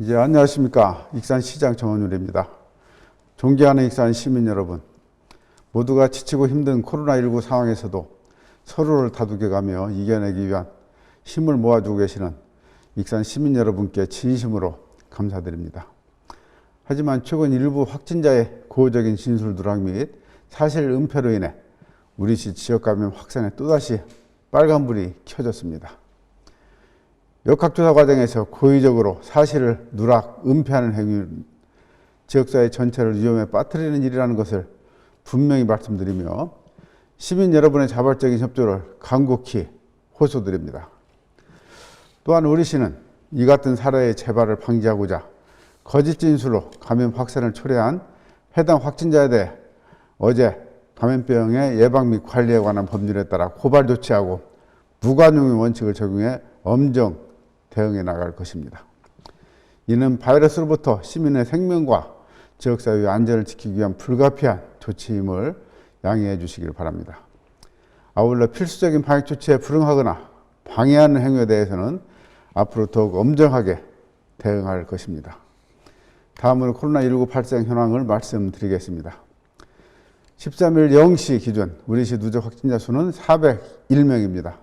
이제 안녕하십니까. 익산시장 정원율입니다. 존경하는 익산 시민 여러분. 모두가 지치고 힘든 코로나19 상황에서도 서로를 다독여가며 이겨내기 위한 힘을 모아주고 계시는 익산 시민 여러분께 진심으로 감사드립니다. 하지만 최근 일부 확진자의 고의적인 진술 누락 및 사실 은폐로 인해 우리 시 지역 감염 확산에 또다시 빨간불이 켜졌습니다. 역학조사 과정에서 고의적으로 사실을 누락, 은폐하는 행위는 지역사회 전체를 위험에 빠뜨리는 일이라는 것을 분명히 말씀드리며 시민 여러분의 자발적인 협조를 간곡히 호소드립니다. 또한 우리 시는 이 같은 사례의 재발을 방지하고자 거짓 진술로 감염 확산을 초래한 해당 확진자에 대해 어제 감염병의 예방 및 관리에 관한 법률에 따라 고발 조치하고 무관용의 원칙을 적용해 엄정 대응해 나갈 것입니다. 이는 바이러스로부터 시민의 생명과 지역사회의 안전을 지키기 위한 불가피한 조치임을 양해해 주시길 바랍니다. 아울러 필수적인 방역 조치에 불응하거나 방해하는 행위에 대해서는 앞으로 더욱 엄정하게 대응할 것입니다. 다음으로 코로나19 발생 현황을 말씀드리겠습니다. 13일 0시 기준 우리시 누적 확진자 수는 401명입니다.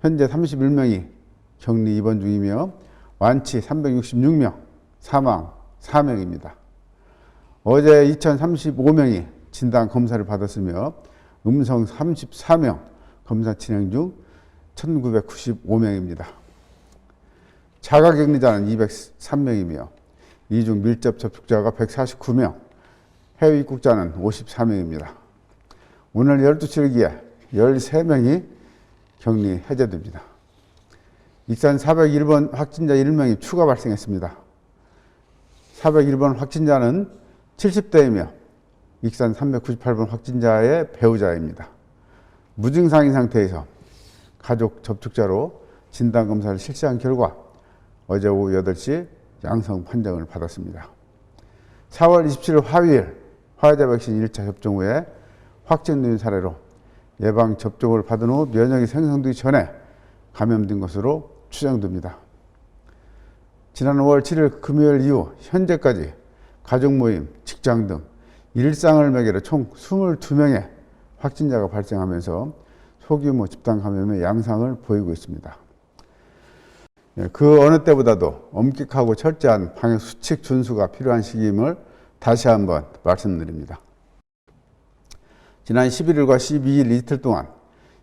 현재 31명이 격리 입원 중이며 완치 366명, 사망 4명입니다. 어제 2035명이 진단 검사를 받았으며 음성 34명, 검사 진행 중 1995명입니다. 자가 격리자는 203명이며 이중 밀접 접촉자가 149명, 해외 입국자는 54명입니다. 오늘 12시를 기해 13명이 격리 해제됩니다. 익산 401번 확진자 1명이 추가 발생했습니다. 401번 확진자는 70대이며 익산 398번 확진자의 배우자입니다. 무증상인 상태에서 가족 접촉자로 진단검사를 실시한 결과 어제 오후 8시 양성 판정을 받았습니다. 4월 27일 화요일 화이자 백신 1차 접종 후에 확진된 사례로 예방 접종을 받은 후 면역이 생성되기 전에 감염된 것으로 추정됩니다. 지난 5월 7일 금요일 이후 현재까지 가족 모임, 직장 등 일상을 매개로 총 22명의 확진자가 발생하면서 소규모 집단 감염의 양상을 보이고 있습니다. 예, 그 어느 때보다도 엄격하고 철저한 방역 수칙 준수가 필요한 시기임을 다시 한번 말씀드립니다. 지난 11일과 12일 이틀 동안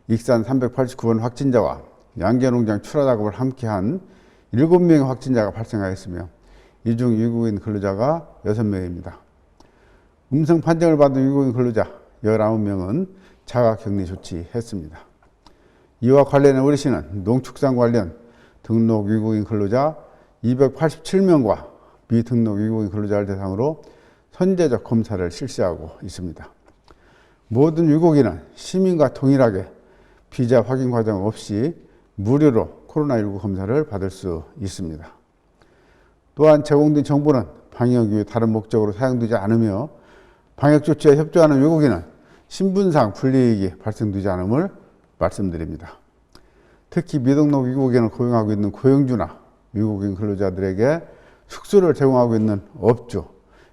익산 389번 확진자와 양계농장 출하 작업을 함께한 7명의 확진자가 발생하였으며 이 중 외국인 근로자가 6명입니다. 음성 판정을 받은 외국인 근로자 19명은 자가 격리 조치했습니다. 이와 관련해 우리 시는 농축산 관련 등록 외국인 근로자 287명과 미등록 외국인 근로자를 대상으로 선제적 검사를 실시하고 있습니다. 모든 외국인은 시민과 동일하게 비자 확인 과정 없이 무료로 코로나19 검사를 받을 수 있습니다. 또한 제공된 정보는 방역 이후 다른 목적으로 사용되지 않으며 방역 조치에 협조하는 외국인은 신분상 불이익이 발생되지 않음을 말씀드립니다. 특히 미등록 외국인을 고용하고 있는 고용주나 외국인 근로자들에게 숙소를 제공하고 있는 업주,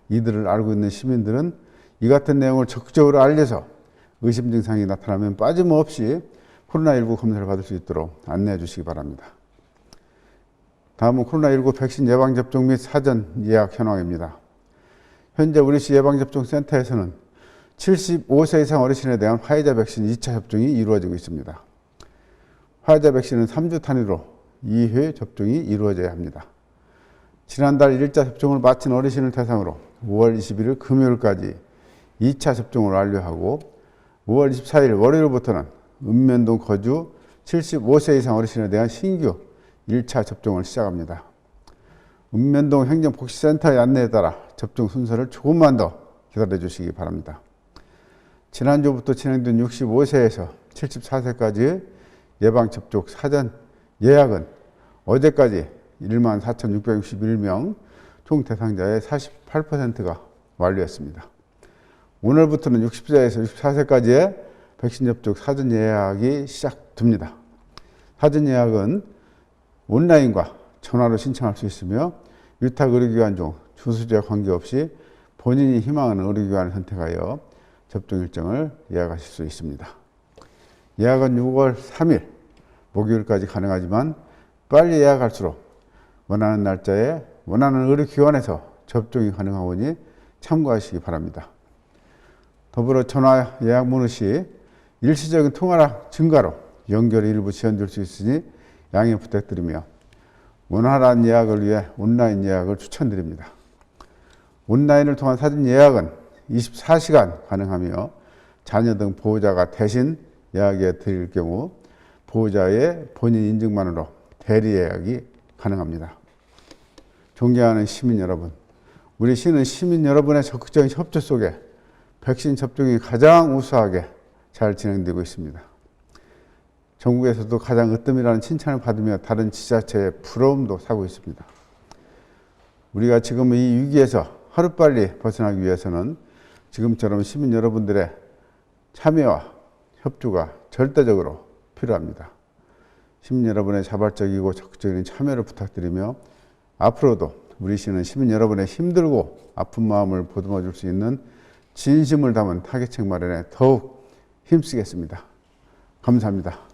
이들을 알고 있는 시민들은 이 같은 내용을 적극적으로 알려서 의심 증상이 나타나면 빠짐없이 코로나19 검사를 받을 수 있도록 안내해 주시기 바랍니다. 다음은 코로나19 백신 예방접종 및 사전 예약 현황입니다. 현재 우리시 예방접종센터에서는 75세 이상 어르신에 대한 화이자 백신 2차 접종이 이루어지고 있습니다. 화이자 백신은 3주 단위로 2회 접종이 이루어져야 합니다. 지난달 1차 접종을 마친 어르신을 대상으로 5월 21일 금요일까지 2차 접종을 완료하고 5월 24일 월요일부터는 읍면동 거주 75세 이상 어르신에 대한 신규 1차 접종을 시작합니다. 읍면동 행정복지센터의 안내에 따라 접종 순서를 조금만 더 기다려 주시기 바랍니다. 지난주부터 진행된 65세에서 74세까지 예방접종 사전 예약은 어제까지 1만 4,661명, 총 대상자의 48%가 완료했습니다. 오늘부터는 60세에서 64세까지의 백신 접종 사전 예약이 시작됩니다. 사전 예약은 온라인과 전화로 신청할 수 있으며 위탁 의료기관 중 주소지와 관계없이 본인이 희망하는 의료기관을 선택하여 접종 일정을 예약하실 수 있습니다. 예약은 6월 3일 목요일까지 가능하지만 빨리 예약할수록 원하는 날짜에 원하는 의료기관에서 접종이 가능하오니 참고하시기 바랍니다. 더불어 전화 예약 문의 시 일시적인 통화량 증가로 연결이 일부 지연될 수 있으니 양해 부탁드리며 원활한 예약을 위해 온라인 예약을 추천드립니다. 온라인을 통한 사진 예약은 24시간 가능하며 자녀 등 보호자가 대신 예약해 드릴 경우 보호자의 본인 인증만으로 대리 예약이 가능합니다. 존경하는 시민 여러분, 우리 시는 시민 여러분의 적극적인 협조 속에 백신 접종이 가장 우수하게 잘 진행되고 있습니다. 전국에서도 가장 으뜸이라는 칭찬을 받으며 다른 지자체의 부러움도 사고 있습니다. 우리가 지금 이 위기에서 하루빨리 벗어나기 위해서는 지금처럼 시민 여러분들의 참여와 협조가 절대적으로 필요합니다. 시민 여러분의 자발적이고 적극적인 참여를 부탁드리며 앞으로도 우리 시는 시민 여러분의 힘들고 아픈 마음을 보듬어 줄 수 있는 진심을 담은 타겟책 마련에 더욱 힘쓰겠습니다. 감사합니다.